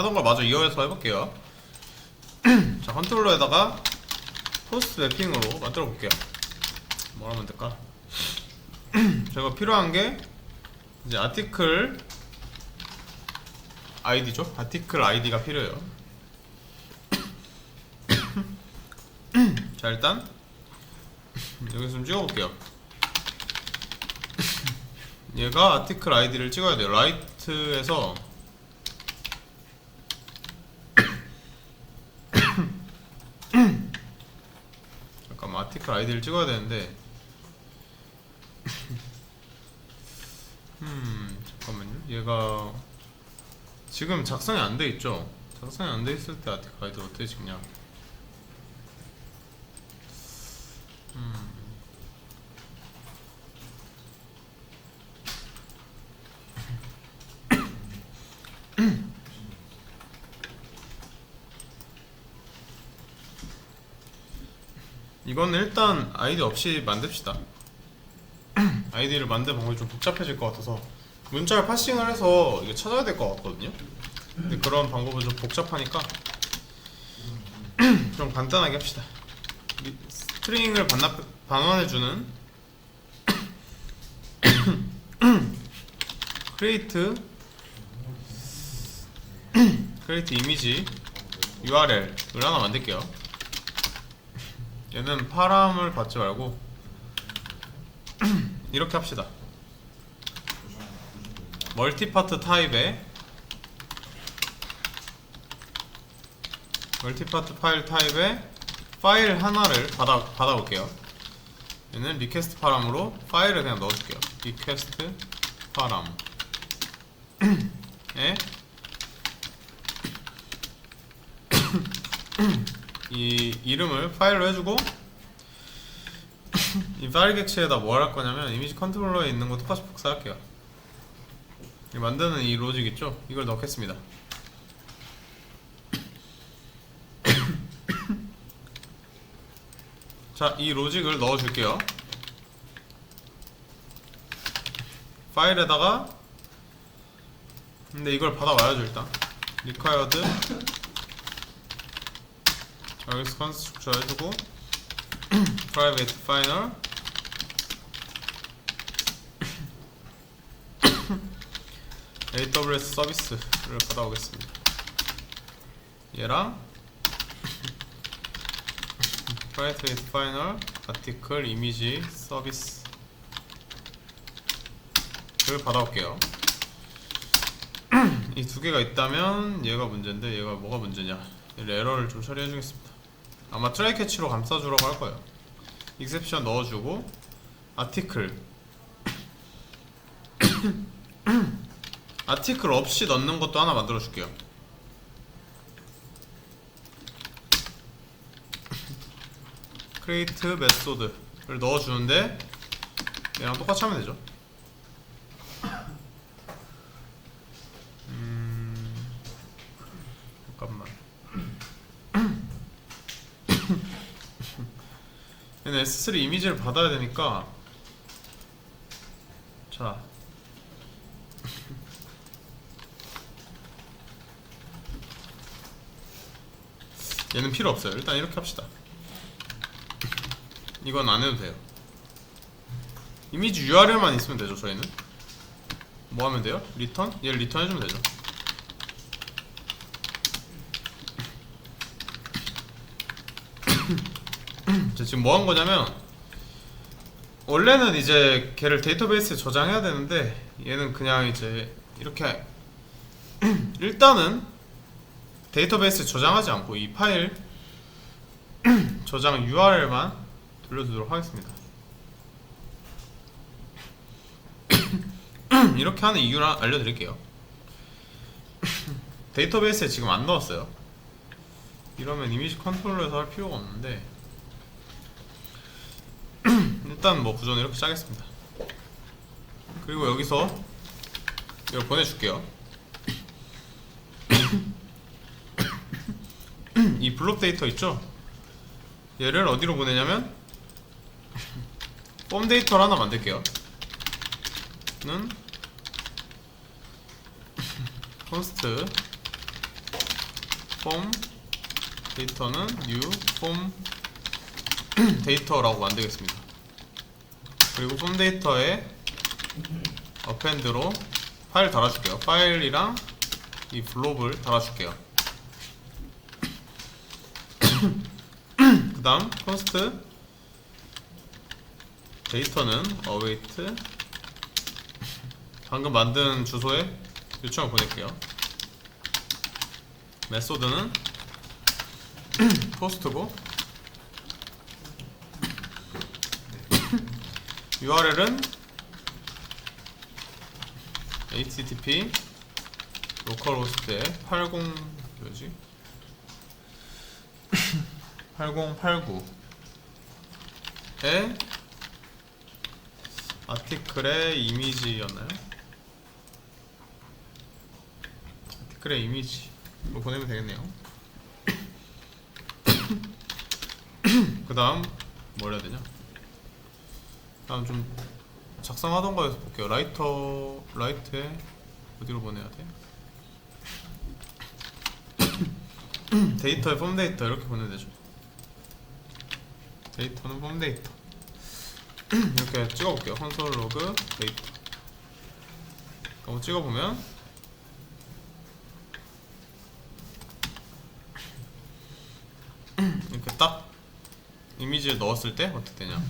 하던 걸 마저 이어서 해볼게요. 자, 컨트롤러에다가 포스트 맵핑으로 만들어 볼게요. 뭘 하면 될까? 제가 필요한 게 이제 아티클 아이디죠? 아티클 아이디가 필요해요. 자, 일단 여기서 좀 찍어볼게요. 얘가 아티클 아이디를 찍어야 돼요. 라이트에서 잠깐만 아티클 아이디를 찍어야 되는데 음 잠깐만요. 얘가 지금 작성이 안 돼 있죠? 작성이 안 돼 있을 때 아티클 아이디를 어떻게 찍냐? 이건 일단 아이디 없이 만듭시다. 아이디를 만드는 방법이 좀 복잡해질 것 같아서 문자를 파싱을 해서 이게 찾아야 될 것 같거든요. 근데 그런 방법은 좀 복잡하니까 좀 간단하게 합시다. 이 스트링을 반납, 반환해주는 크레이트 크레이트 이미지 URL을 하나 만들게요. 얘는 파람을 받지 말고 이렇게 합시다. 멀티파트 타입에 멀티파트 파일 타입에 파일 하나를 받아 받아올게요. 얘는 리퀘스트 파람으로 파일을 그냥 넣어줄게요. 리퀘스트 파람 에 이 이름을 파일로 해주고 이 파일 객체에다 뭘 할 거냐면 이미지 컨트롤러에 있는 거 똑같이 복사할게요. 이 만드는 이 로직 있죠? 이걸 넣겠습니다. 자, 이 로직을 넣어줄게요. 파일에다가 근데 이걸 받아와야죠 일단. required 여기서 컨스트럭처 해주고 private final AWS 서비스를 받아오겠습니다. 얘랑 private final article 이미지 서비스를 받아올게요. 이 두 개가 있다면 얘가 문제인데 얘가 뭐가 문제냐? 에러를 좀 처리해 주겠습니다. 아마 트라이 캐치로 감싸주라고 할 거예요. 익셉션 넣어주고 아티클 아티클 없이 넣는 것도 하나 만들어 줄게요. 크레이트 메소드를 넣어주는데 얘랑 똑같이 하면 되죠. 얘는 S3 이미지를 받아야 되니까. 자. 얘는 필요 없어요. 일단 이렇게 합시다. 이건 안 해도 돼요. 이미지 URL만 있으면 되죠 저희는? 뭐 하면 돼요? 리턴? 얘를 리턴 해주면 되죠 자, 지금 뭐 한 거냐면 원래는 이제 걔를 데이터베이스에 저장해야 되는데 얘는 그냥 이제 이렇게 일단은 데이터베이스에 저장하지 않고 이 파일 저장 URL만 돌려주도록 하겠습니다. 이렇게 하는 이유를 알려드릴게요. 데이터베이스에 지금 안 넣었어요. 이러면 이미지 컨트롤러에서 할 필요가 없는데 일단 뭐 구조는 이렇게 짜겠습니다. 그리고 여기서 이걸 보내줄게요. 이 블록 데이터 있죠? 얘를 어디로 보내냐면 폼 데이터를 하나 만들게요. 는 const 폼 데이터는 new 폼 데이터라고 만들겠습니다. 그리고 폼 데이터에 어펜드로 파일 달아줄게요. 파일이랑 이 블록을 달아줄게요. 그 다음 포스트 데이터는 await 방금 만든 주소에 요청을 보낼게요. 메소드는 포스트고 URL은 http localhost에 80 뭐지? 8089에 아티클의 이미지였나요? 아티클의 이미지 뭐 보내면 되겠네요. 그 다음 뭘 해야 되냐? 다음 좀 작성하던 거에서 볼게요. 라이터 라이트에 어디로 보내야 돼? 데이터에 폼 데이터 이렇게 보내면 되죠. 데이터는 폼 데이터 이렇게 찍어볼게요. 콘솔 로그 데이터. 한번 찍어보면 이렇게 딱 이미지를 넣었을 때 어떻게 되냐?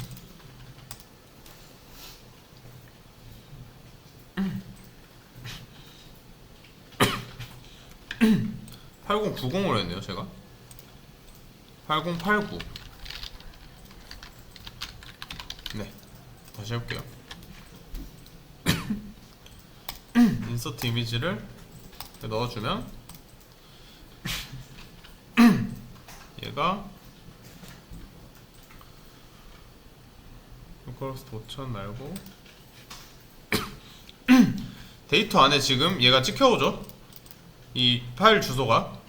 8090으로 했네요, 제가. 8089. 네. 다시 해볼게요. 인서트 이미지를 넣어주면 얘가 로컬호스트 5000 말고 데이터 안에 지금 얘가 찍혀오죠? 이 파일 주소가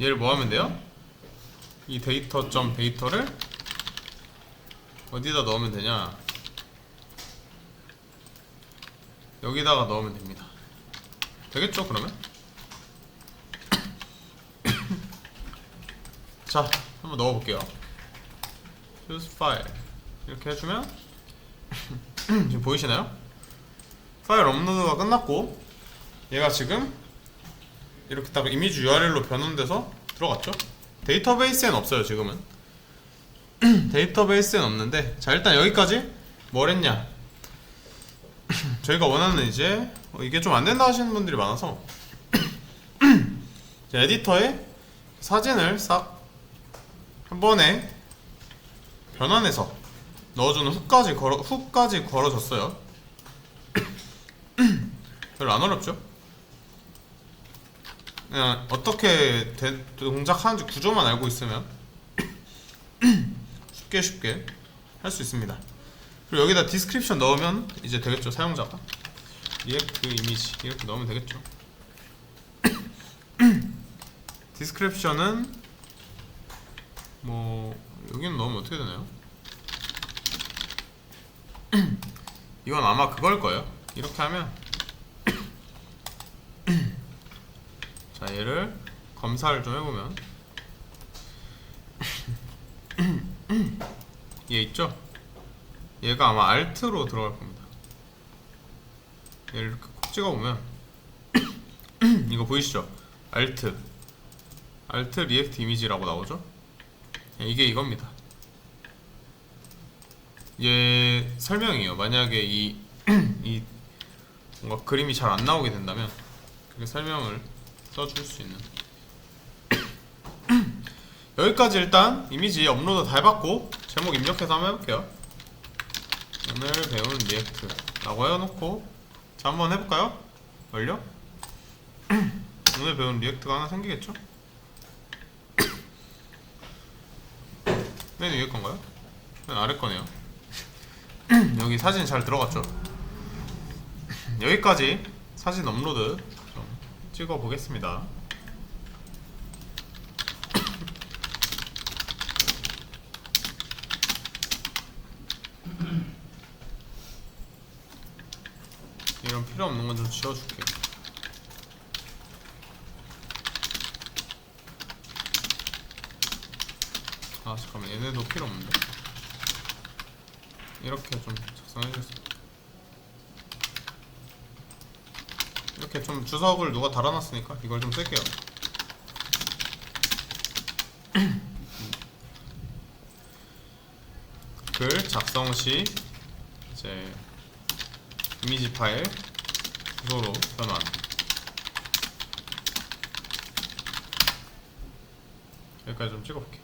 얘를 뭐 하면 돼요? 이 데이터 점 데이터를 어디다 넣으면 되냐? 여기다가 넣으면 됩니다. 되겠죠, 그러면? 자, 한번 넣어볼게요. choose file 이렇게 해주면 지금 보이시나요? 파일 업로드가 끝났고 얘가 지금 이렇게 딱 이미지 URL로 변환돼서 들어갔죠? 데이터베이스엔 없어요 지금은 데이터베이스엔 없는데 자 일단 여기까지 뭘 했냐 저희가 원하는 이제 어, 이게 좀 안 된다 하시는 분들이 많아서 에디터에 사진을 싹 한 번에 변환해서 넣어주는 훅까지 걸어 훅까지 걸어줬어요. 별로 안 어렵죠? 그냥 어떻게 대- 동작하는지 구조만 알고 있으면 쉽게 쉽게 할 수 있습니다. 그리고 여기다 디스크립션 넣으면 이제 되겠죠 사용자가 리액트 이미지 이렇게 넣으면 되겠죠. 디스크립션은 뭐 여기는 넣으면 어떻게 되나요? 이건 아마 그걸 거예요. 이렇게 하면 자 얘를 검사를 좀 해보면 얘 있죠? 얘가 아마 알트로 들어갈 겁니다. 얘를 이렇게 콕 찍어보면 이거 보이시죠? 알트 알트 리액트 이미지라고 나오죠? 예, 이게 이겁니다. 얘 설명이에요. 만약에 이, 이 뭔가 그림이 잘 안 나오게 된다면 그게 설명을 써줄 수 있는 여기까지 일단 이미지 업로드 다 해봤고 제목 입력해서 한번 해볼게요. 오늘 배운 리액트 라고 해놓고 자 한번 해볼까요? 완료? 오늘 배운 리액트가 하나 생기겠죠? 맨 위에 건가요? 맨 아래 거네요. 여기 사진 잘 들어갔죠? 여기까지 사진 업로드 좀 찍어 보겠습니다. 이런 필요 없는 건 좀 지워줄게 아 잠깐만. 얘네도 필요 없는데? 이렇게 좀 작성해주세요 이렇게 좀 주석을 누가 달아놨으니까 이걸 좀 쓸게요. 글 작성 시 이제 이미지 파일 주소로 변환. 여기까지 좀 찍어볼게요